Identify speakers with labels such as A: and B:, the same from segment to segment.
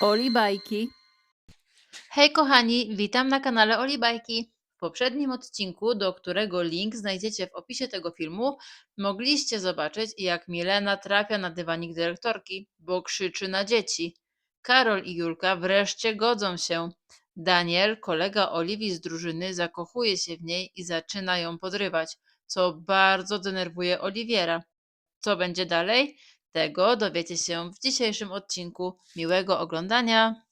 A: Oli Bajki.
B: Hej kochani, witam na kanale Olibajki. W poprzednim odcinku, do którego link znajdziecie w opisie tego filmu, mogliście zobaczyć jak Milena trafia na dywanik dyrektorki, bo krzyczy na dzieci. Karol i Julka wreszcie godzą się. Daniel, kolega Oliwii z drużyny, zakochuje się w niej i zaczyna ją podrywać, co bardzo denerwuje Oliwiera. Co będzie dalej? Tego dowiecie się w dzisiejszym odcinku. Miłego oglądania!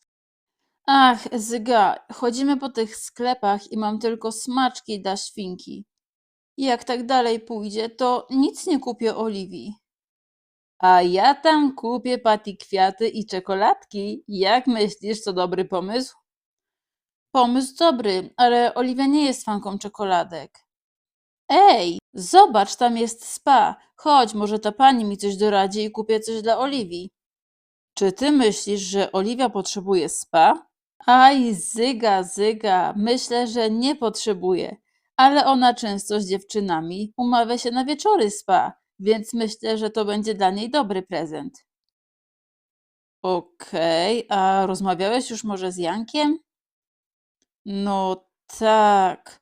A: Ach, Zyga, chodzimy po tych sklepach i mam tylko smaczki dla świnki. Jak tak dalej pójdzie, to nic nie kupię Oliwii. A ja tam kupię Patty kwiaty i czekoladki. Jak myślisz, to dobry pomysł? Pomysł dobry, ale Oliwia nie jest fanką czekoladek. Ej, zobacz, tam jest spa. Chodź, może ta pani mi coś doradzi i kupię coś dla Oliwii. Czy ty myślisz, że Oliwia potrzebuje spa? Aj, zyga, zyga, myślę, że nie potrzebuje, ale ona często z dziewczynami umawia się na wieczory spa, więc myślę, że to będzie dla niej dobry prezent. Okej, a rozmawiałeś już może z Jankiem? No tak,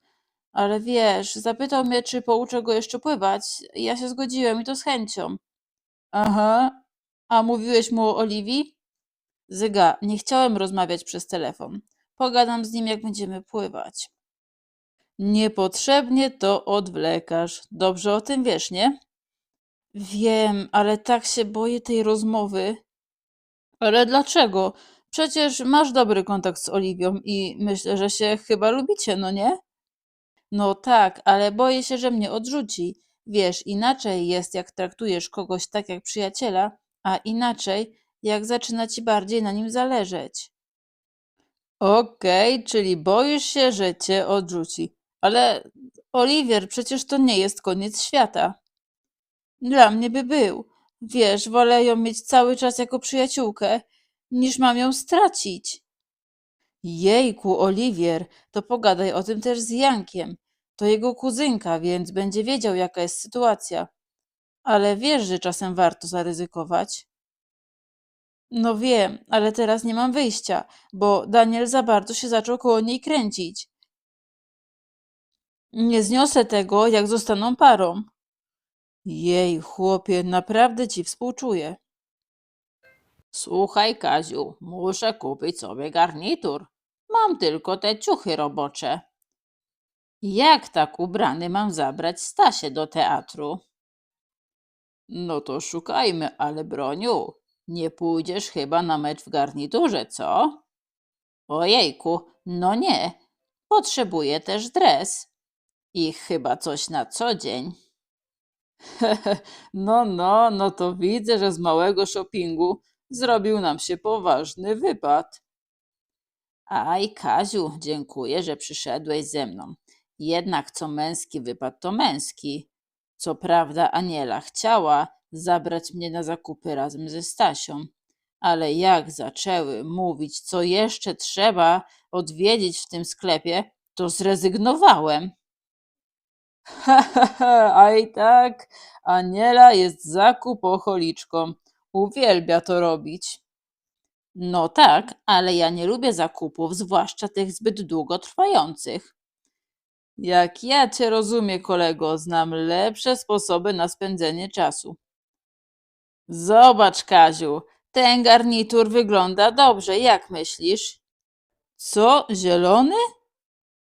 A: ale wiesz, zapytał mnie, czy pouczę go jeszcze pływać. Ja się zgodziłem i to z chęcią. Aha, a mówiłeś mu o Oliwii? Zyga, nie chciałem rozmawiać przez telefon. Pogadam z nim, jak będziemy pływać. Niepotrzebnie to odwlekasz. Dobrze o tym wiesz, nie? Wiem, ale tak się boję tej rozmowy. Ale dlaczego? Przecież masz dobry kontakt z Oliwią i myślę, że się chyba lubicie, no nie? No tak, ale boję się, że mnie odrzuci. Wiesz, inaczej jest, jak traktujesz kogoś tak jak przyjaciela, a inaczej, jak zaczyna ci bardziej na nim zależeć. Okej, czyli boisz się, że cię odrzuci. Ale Oliwier, przecież to nie jest koniec świata. Dla mnie by był. Wiesz, wolę ją mieć cały czas jako przyjaciółkę, niż mam ją stracić. Jejku, Oliwier, to pogadaj o tym też z Jankiem. To jego kuzynka, więc będzie wiedział, jaka jest sytuacja. Ale wiesz, że czasem warto zaryzykować. No wiem, ale teraz nie mam wyjścia, bo Daniel za bardzo się zaczął koło niej kręcić. Nie zniosę tego, jak zostaną parą. Jej, chłopie, naprawdę ci współczuję. Słuchaj, Kaziu, muszę kupić sobie garnitur. Mam tylko te ciuchy robocze. Jak tak ubrany mam zabrać Stasię do teatru? No to szukajmy, ale broniu, nie pójdziesz chyba na mecz w garniturze, co? Ojejku, no nie. Potrzebuję też dres. I chyba coś na co dzień. no, no, no to widzę, że z małego shoppingu zrobił nam się poważny wypad. Aj, Kaziu, dziękuję, że przyszedłeś ze mną. Jednak co męski wypad, to męski. Co prawda Aniela chciała zabrać mnie na zakupy razem ze Stasią, ale jak zaczęły mówić, co jeszcze trzeba odwiedzić w tym sklepie, to zrezygnowałem. Ha, ha, ha, a i tak Aniela jest zakupocholiczką. Uwielbia to robić. No tak, ale ja nie lubię zakupów, zwłaszcza tych zbyt długo trwających. Jak ja cię rozumiem, kolego, znam lepsze sposoby na spędzenie czasu. Zobacz, Kaziu, ten garnitur wygląda dobrze, jak myślisz? Co, zielony?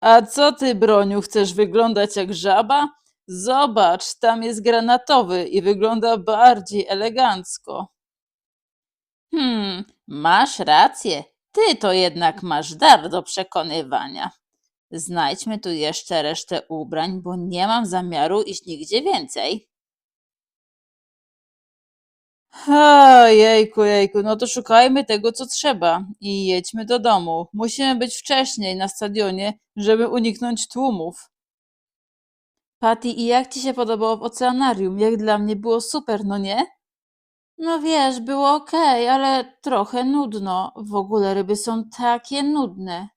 A: A co ty, Broniu, chcesz wyglądać jak żaba? Zobacz, tam jest granatowy i wygląda bardziej elegancko. Hmm, masz rację. Ty to jednak masz dar do przekonywania. Znajdźmy tu jeszcze resztę ubrań, bo nie mam zamiaru iść nigdzie więcej. Jejku, jejku, no to szukajmy tego, co trzeba i jedźmy do domu. Musimy być wcześniej na stadionie, żeby uniknąć tłumów. Patty, i jak ci się podobało w oceanarium? Jak dla mnie było super, no nie? No wiesz, było okej, ale trochę nudno. W ogóle ryby są takie nudne.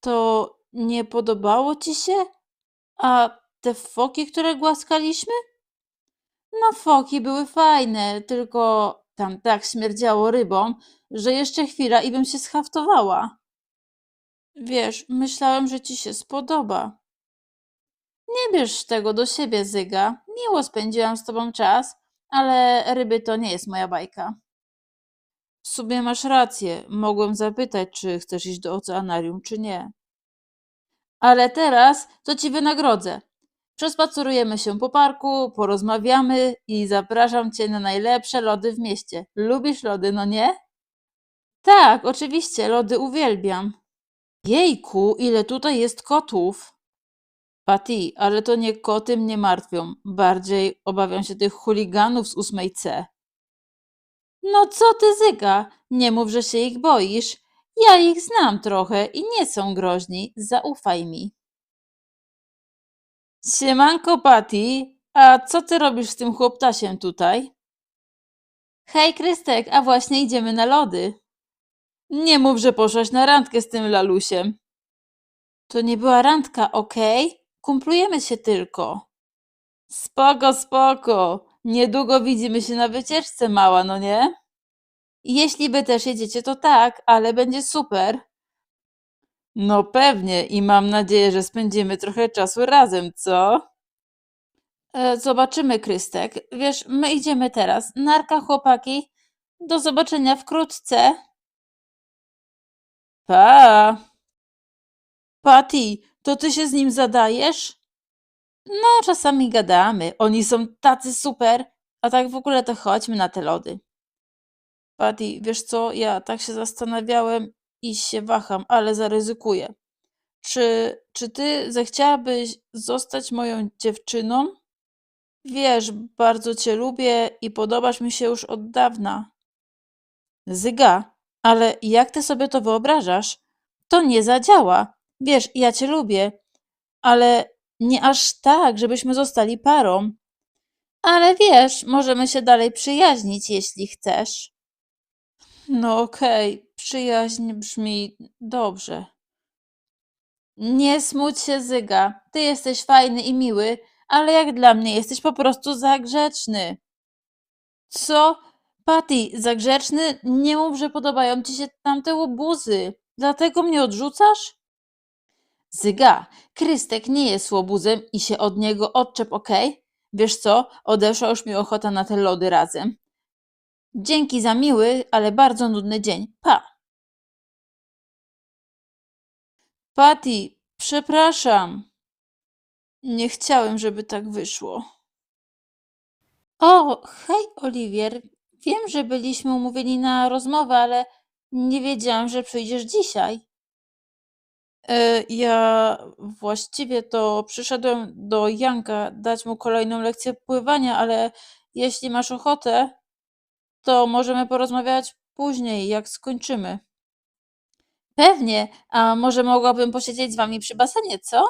A: To nie podobało ci się? A te foki, które głaskaliśmy? No foki były fajne, tylko Tam tak śmierdziało rybą, że jeszcze chwila i bym się schaftowała. Wiesz, myślałem, że ci się spodoba. Nie bierz tego do siebie, Zyga. Miło spędziłam z tobą czas, ale ryby to nie jest moja bajka. W sumie masz rację. Mogłem zapytać, czy chcesz iść do oceanarium, czy nie. Ale teraz to ci wynagrodzę. Przespacerujemy się po parku, porozmawiamy i zapraszam cię na najlepsze lody w mieście. Lubisz lody, no nie? Tak, oczywiście, lody uwielbiam. Jejku, ile tutaj jest kotów. Patty, ale to nie koty mnie martwią. Bardziej obawiam się tych chuliganów z ósmej C. No co ty, Zyga? Nie mów, że się ich boisz. Ja ich znam trochę i nie są groźni. Zaufaj mi. Siemanko, Patty. A co ty robisz z tym chłoptasiem tutaj? Hej, Krystek, a właśnie idziemy na lody. Nie mów, że poszłaś na randkę z tym lalusiem. To nie była randka, okej? Kumplujemy się tylko. Spoko, spoko. Niedługo widzimy się na wycieczce, mała, no nie? Jeśli wy też jedziecie, to tak, ale będzie super. No pewnie i mam nadzieję, że spędzimy trochę czasu razem, co? E, zobaczymy, Krystek. Wiesz, my idziemy teraz. Narka, chłopaki. Do zobaczenia wkrótce. Pa! Patty, to ty się z nim zadajesz? No, czasami gadamy. Oni są tacy super. A tak w ogóle to chodźmy na te lody. Patty, wiesz co, ja tak się zastanawiałem i się waham, ale zaryzykuję. Czy, czy ty zechciałabyś zostać moją dziewczyną? Wiesz, bardzo cię lubię i podobasz mi się już od dawna. Zyga, ale jak ty sobie to wyobrażasz? To nie zadziała. Wiesz, ja cię lubię, ale nie aż tak, żebyśmy zostali parą. Ale wiesz, możemy się dalej przyjaźnić, jeśli chcesz. No okej, przyjaźń brzmi dobrze. Nie smuć się, Zyga. Ty jesteś fajny i miły, ale jak dla mnie jesteś po prostu za grzeczny. Co? Patty, za grzeczny? Nie mów, że podobają ci się tamte łobuzy. Dlatego mnie odrzucasz? Zyga, Krystek nie jest łobuzem i się od niego odczep, okej? Wiesz co, odeszła już mi ochota na te lody razem. Dzięki za miły, ale bardzo nudny dzień. Pa! Patty, przepraszam. Nie chciałem, żeby tak wyszło. O, hej, Oliwier. Wiem, że byliśmy umówieni na rozmowę, ale nie wiedziałam, że przyjdziesz dzisiaj. E, ja właściwie to przyszedłem do Janka dać mu kolejną lekcję pływania, ale jeśli masz ochotę, to możemy porozmawiać później, jak skończymy. Pewnie, a może mogłabym posiedzieć z wami przy basenie, co?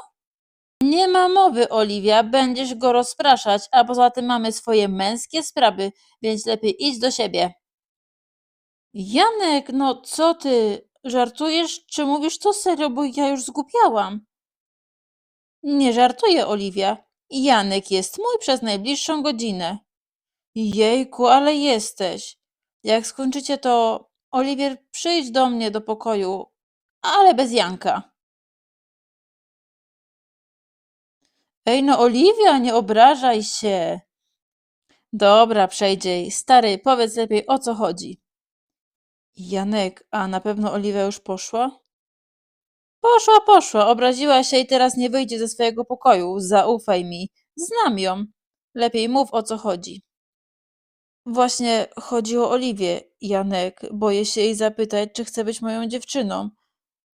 A: Nie ma mowy, Oliwia, będziesz go rozpraszać, a poza tym mamy swoje męskie sprawy, więc lepiej idź do siebie. Janek, no co ty? Żartujesz, czy mówisz to serio, bo ja już zgłupiałam? Nie żartuję, Oliwia. Janek jest mój przez najbliższą godzinę. Jejku, ale jesteś. Jak skończycie, to Oliwier, przyjdź do mnie do pokoju, ale bez Janka. Ej, no Oliwia, nie obrażaj się. Dobra, przejdzie. Stary, powiedz lepiej o co chodzi. Janek, a na pewno Oliwia już poszła? Poszła, poszła. Obraziła się i teraz nie wyjdzie ze swojego pokoju. Zaufaj mi. Znam ją. Lepiej mów o co chodzi. Właśnie chodzi o Oliwię, Janek. Boję się jej zapytać, czy chce być moją dziewczyną.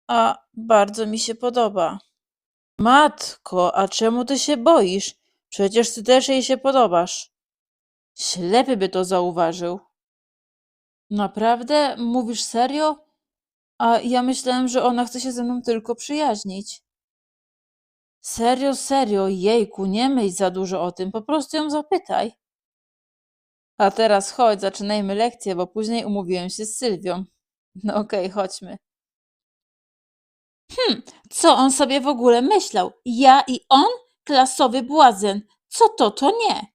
A: A bardzo mi się podoba. Matko, a czemu ty się boisz? Przecież ty też jej się podobasz. Ślepy by to zauważył. Naprawdę? Mówisz serio? A ja myślałem, że ona chce się ze mną tylko przyjaźnić. Serio, serio, jejku, nie myśl za dużo o tym, po prostu ją zapytaj. A teraz chodź, zaczynajmy lekcję, bo później umówiłem się z Sylwią. No okej, chodźmy. Hm, co on sobie w ogóle myślał? Ja i on? Klasowy błazen. Co to, to nie.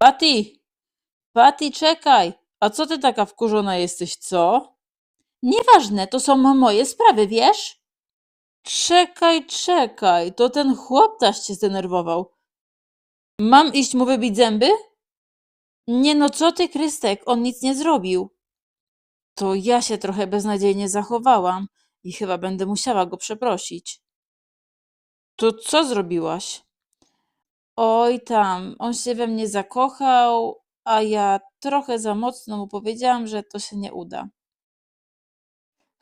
A: Patty, Patty, czekaj. A co ty taka wkurzona jesteś, co? Nieważne, to są moje sprawy, wiesz? Czekaj, czekaj, to ten chłoptaś cię zdenerwował. Mam iść mu wybić zęby? Nie no, co ty, Krystek, on nic nie zrobił. To ja się trochę beznadziejnie zachowałam i chyba będę musiała go przeprosić. To co zrobiłaś? Oj tam, on się we mnie zakochał, a ja trochę za mocno mu powiedziałam, że to się nie uda.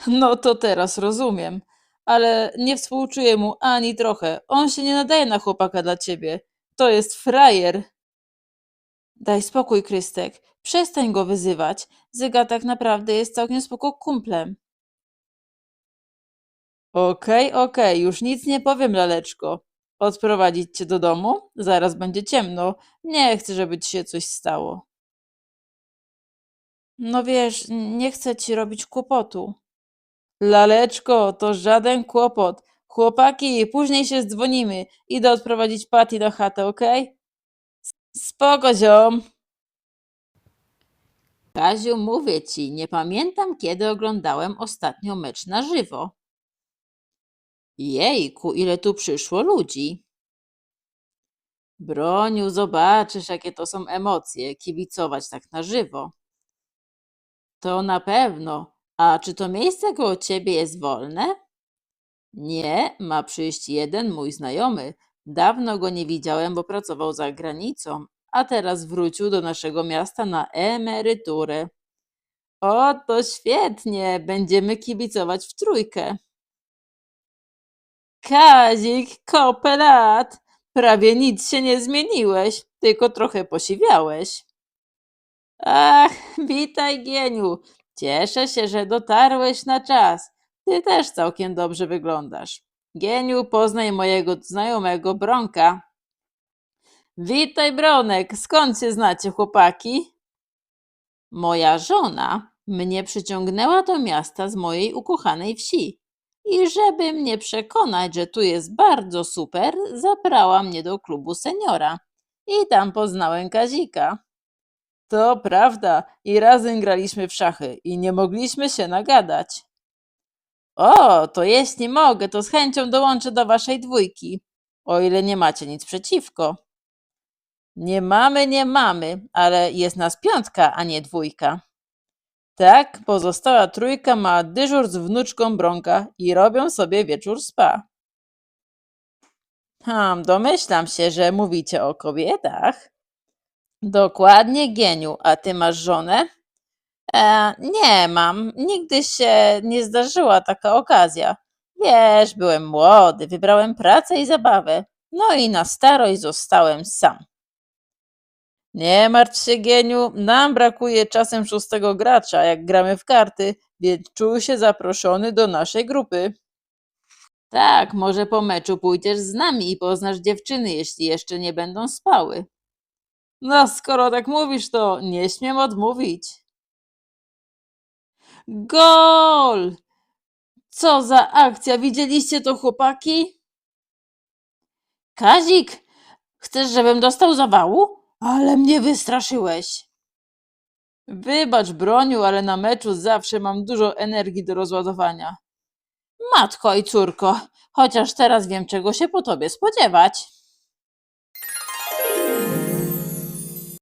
A: No to teraz rozumiem, ale nie współczuję mu ani trochę. On się nie nadaje na chłopaka dla ciebie. To jest frajer. Daj spokój, Krystek. Przestań go wyzywać. Zyga tak naprawdę jest całkiem spoko kumplem. Okej, okej, już nic nie powiem, laleczko. Odprowadzić cię do domu? Zaraz będzie ciemno. Nie chcę, żeby ci się coś stało. No wiesz, nie chcę ci robić kłopotu. Laleczko, to żaden kłopot. Chłopaki, później się zdzwonimy. Idę odprowadzić Patty do chaty, okej? Spoko, ziom. Kaziu, mówię ci, nie pamiętam, kiedy oglądałem ostatnio mecz na żywo. Jejku, ile tu przyszło ludzi. Broniu, zobaczysz, jakie to są emocje, kibicować tak na żywo. To na pewno. A czy to miejsce koło ciebie jest wolne? Nie, ma przyjść jeden mój znajomy. Dawno go nie widziałem, bo pracował za granicą, a teraz wrócił do naszego miasta na emeryturę. O, to świetnie, będziemy kibicować w trójkę. Kazik, kopę lat, prawie nic się nie zmieniłeś, tylko trochę posiwiałeś. Ach, witaj, Gieniu. Cieszę się, że dotarłeś na czas. Ty też całkiem dobrze wyglądasz. Gieniu, poznaj mojego znajomego Bronka. Witaj, Bronek. Skąd się znacie, chłopaki? Moja żona mnie przyciągnęła do miasta z mojej ukochanej wsi. I żeby mnie przekonać, że tu jest bardzo super, zabrała mnie do klubu seniora. I tam poznałem Kazika. To prawda, i razem graliśmy w szachy i nie mogliśmy się nagadać. O, to jeśli mogę, to z chęcią dołączę do waszej dwójki, o ile nie macie nic przeciwko. Nie mamy, nie mamy, ale jest nas piątka, a nie dwójka. Tak, pozostała trójka ma dyżur z wnuczką Bronka i robią sobie wieczór spa. Hmm, domyślam się, że mówicie o kobietach. Dokładnie, Gieniu. A ty masz żonę? E, nie mam. Nigdy się nie zdarzyła taka okazja. Wiesz, byłem młody, wybrałem pracę i zabawę. No i na starość zostałem sam. Nie martw się, Gieniu. Nam brakuje czasem szóstego gracza, jak gramy w karty, więc czuł się zaproszony do naszej grupy. Tak, może po meczu pójdziesz z nami i poznasz dziewczyny, jeśli jeszcze nie będą spały. No, skoro tak mówisz, to nie śmiem odmówić. Gol! Co za akcja! Widzieliście to, chłopaki? Kazik, chcesz, żebym dostał zawału? Ale mnie wystraszyłeś. Wybacz, Broniu, ale na meczu zawsze mam dużo energii do rozładowania. Matko i córko, chociaż teraz wiem, czego się po tobie spodziewać.